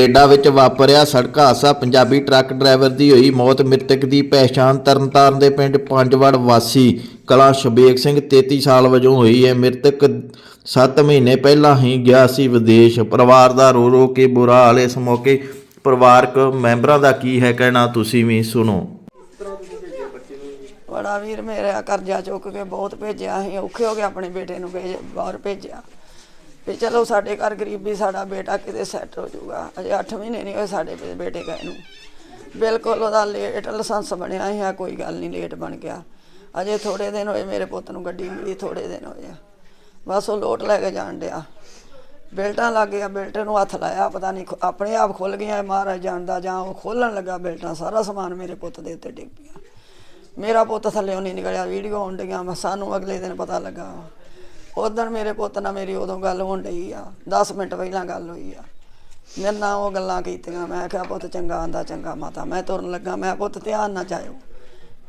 Canada ਵਿੱਚ ਵਾਪਰਿਆ ਸੜਕ ਹਾਦਸਾ, ਪੰਜਾਬੀ ਟਰੱਕ ਡਰਾਈਵਰ ਦੀ ਹੋਈ ਮੌਤ, ਮ੍ਰਿਤਕ ਦੀ ਪਹਿਚਾਣ ਤਰਨਤਾਰਨ ਦੇ ਪਿੰਡ ਪੰਜਵੜ ਵਾਸੀ ਕਲਾ ਸ਼ਬੇਕ ਸਿੰਘ 33 ਸਾਲ ਵਜੋਂ ਹੋਈ ਹੈ। ਮ੍ਰਿਤਕ 7 ਮਹੀਨੇ ਪਹਿਲਾਂ ਹੀ ਗਿਆ ਸੀ ਵਿਦੇਸ਼। ਪਰਿਵਾਰ ਦਾ ਰੋ ਰੋ ਕੇ ਬੁਰਾ ਹਾਲ ਇਸ ਮੌਕੇ। ਪਰਿਵਾਰਕ ਮੈਂਬਰਾਂ ਦਾ ਕੀ ਹੈ ਕਹਿਣਾ, ਤੁਸੀਂ ਵੀ ਸੁਣੋ। ਬੜਾ ਵੀਰ ਮੇਰਾ ਕਰਜ਼ਾ ਚੁੱਕ ਕੇ ਬਹੁਤ ਭੇਜਿਆ ਸੀ। ਔਖੇ ਹੋ ਕੇ ਆਪਣੇ ਬੇਟੇ ਨੂੰ ਭੇਜ, ਬਾਹਰ ਭੇਜਿਆ। ਵੀ ਚਲੋ ਸਾਡੇ ਘਰ ਗਰੀਬੀ ਸਾਡਾ ਬੇਟਾ ਕਿਤੇ ਸੈੱਟ ਹੋ ਜਾਊਗਾ। ਅਜੇ 8 ਮਹੀਨੇ ਨਹੀਂ ਹੋਏ ਸਾਡੇ ਬੇ- ਬੇਟੇ ਗਏ ਨੂੰ। ਬਿਲਕੁਲ ਉਹਦਾ ਲੇਟ ਲਾਇਸੈਂਸ ਬਣਿਆ ਸੀ ਆ, ਕੋਈ ਗੱਲ ਨਹੀਂ ਲੇਟ ਬਣ ਗਿਆ। ਅਜੇ ਥੋੜੇ ਦਿਨ ਹੋਏ ਮੇਰੇ ਪੁੱਤ ਨੂੰ ਗੱਡੀ ਮਿਲੀ ਥੋੜੇ ਦਿਨ ਹੋਏ ਆ। ਬਸ ਉਹ ਲੋਟ ਲੈ ਕੇ ਜਾਣ ਡਿਆ। ਬੈਲਟਾਂ ਲੱਗ ਗਿਆ ਬੈਲਟ ਨੂੰ ਹੱਥ ਲਾਇਆ, ਪਤਾ ਨਹੀਂ ਖੁ- ਆਪਣੇ ਆਪ ਖੁੱਲ ਗਈਆਂ ਮਹਾਰਾਜ ਜਾਣਦਾ, ਜਾਂ ਉਹ ਖੋਲਣ ਲੱਗਾ ਬੈਲਟਾਂ, ਸਾਰਾ ਸਮਾਨ ਮੇਰੇ ਪੁੱਤ ਦੇ ਉੱਤੇ ਡਿੱਗ ਪਿਆ ਮੇਰਾ ਪੁੱਤ ਥੱਲੇ ਨਹੀਂ ਨਿਕਲਿਆ, ਵੀਡੀਓ ਆਉਣ ਡਈਆਂ, ਮੈਂ ਸਾਨੂੰ ਅਗਲੇ ਦਿਨ ਪਤਾ ਲੱਗਾ। ਉਦੋਂ ਮੇਰੇ ਪੁੱਤ ਨਾਲ ਮੇਰੀ ਉਦੋਂ ਗੱਲ ਹੋਣ ਡਈ ਆ। 10 ਮਿੰਟ ਪਹਿਲਾਂ ਗੱਲ ਹੋਈ ਆ। ਮੇਰੇ ਨਾਲ ਉਹ ਗੱਲਾਂ ਕੀਤੀਆਂ। ਮੈਂ ਕਿਹਾ ਪੁੱਤ ਚੰਗਾ ਆਂਦਾ ਚੰਗਾ ਮਾਤਾ। ਮੈਂ ਤੁਰਨ ਲੱਗਾ। ਮੈਂ ਪੁੱਤ ਧਿਆਨ ਨਾ ਜਾਇਓ।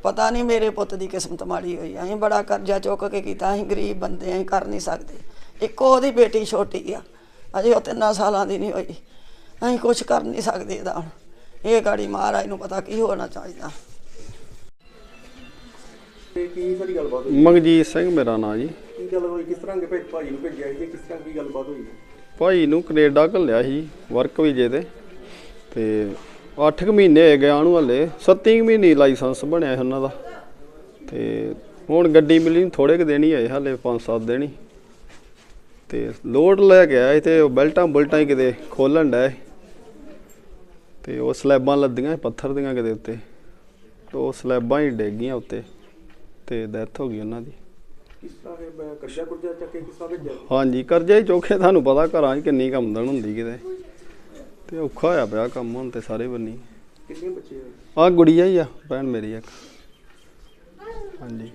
ਪਤਾ ਨਹੀਂ ਮੇਰੇ ਪੁੱਤ ਦੀ ਕਿਸਮਤ ਮਾੜੀ ਹੋਈ ਅਸੀਂ ਬੜਾ ਕਰਜ਼ਾ ਚੁੱਕ ਕੇ ਕੀਤਾ। ਅਸੀਂ ਗਰੀਬ ਬੰਦੇ ਅਸੀਂ ਕਰ ਨਹੀਂ ਸਕਦੇ। ਇੱਕੋ ਉਹਦੀ ਬੇਟੀ ਛੋਟੀ ਆ। ਅਜੇ ਉਹ ਤਿੰਨਾਂ ਸਾਲਾਂ ਦੀ ਨਹੀਂ ਹੋਈ। ਅਸੀਂ ਕੁਝ ਕਰ ਨਹੀਂ ਸਕਦੇ ਇਹਦਾ ਹੁਣ। ਇਹ ਗਾੜੀ ਮਹਾਰਾਜ ਨੂੰ ਪਤਾ ਕੀ ਹੋਣਾ ਚਾਹੀਦਾ। ਮਗਜੀਤ ਸਿੰਘ ਮੇਰਾ ਨਾਂ ਜੀ। ਗੱਲ ਹੋਈ, ਕਿਸ ਤਰ੍ਹਾਂ ਦੇ ਭੇਜ ਭਾਜੀ ਨੂੰ ਭੇਜਿਆ ਸੀ ਕਿਸ ਤਰ੍ਹਾਂ ਕੀ ਗੱਲਬਾਤ ਹੋਈ? ਭਾਈ ਨੂੰ ਕੈਨੇਡਾ ਘੱਲਿਆ ਸੀ ਵਰਕ ਵੀਜੇ ਤੇ। ਤੇ 8 ਕੁ ਮਹੀਨੇ ਹੋ ਗਏ ਆਣੂ ਹਲੇ 7 ਮਹੀਨੇ ਲਾਇਸੈਂਸ ਬਣਿਆ ਸੀ ਉਹਨਾਂ ਦਾ। ਤੇ ਹੁਣ ਗੱਡੀ ਮਿਲੀ ਥੋੜੇ ਕੁ ਦਿਨ ਹੀ ਆਏ ਹਲੇ 5-7 ਦਿਨ ਹੀ। ਤੇ ਲੋਡ ਲੈ ਕੇ ਆਏ ਸੀ ਤੇ ਉਹ ਬੈਲਟਾਂ ਬੁਲਟਾਂ ਹੀ ਕਿਤੇ ਖੋਲਣ ਡਿਆ ਸੀ। ਤੇ ਉਹ ਸਲੈਬਾਂ ਲੱਦੀਆਂ ਪੱਥਰ ਦੀਆਂ ਕਿਤੇ ਉੱਤੇ। ਤੇ ਉਹ ਸਲੈਬਾਂ ਹੀ ਡਿੱਗ ਗਈਆਂ ਉੱਤੇ, ਤੇ ਡੈਥ ਹੋ ਗਈ ਉਹਨਾਂ ਦੀ। ਕਿਸ ਤਰ੍ਹਾਂ ਦੇ ਬ- ਕਰਜ਼ਾ ਕੁਰਜ਼ਾ ਚੱਕ ਕੇ ਕਿਸ ਤਰ੍ਹਾਂ ਭੇਜਿਆ? ਹਾਂਜੀ ਕਰਜ਼ਾ ਹੀ ਚੋਖੇ ਤੁਹਾਨੂੰ ਪਤਾ ਘਰਾਂ 'ਚ ਕਿੰਨੀ ਕਮਦਨ ਹੁੰਦੀ ਕਿਤੇ। ਤੇ ਔਖਾ ਹੋਇਆ ਪਿਆ ਕੰਮ ਹੁਣ ਤੇ ਸਾਰੇ ਬੰਨੀ। ਕਿੰਨੇ ਬੱਚੇ ਆਹ ਗੁੜੀਆ ਹੀ ਆ ਭੈਣ ਮੇਰੀ ਇੱਕ। ਹਾਂਜੀ।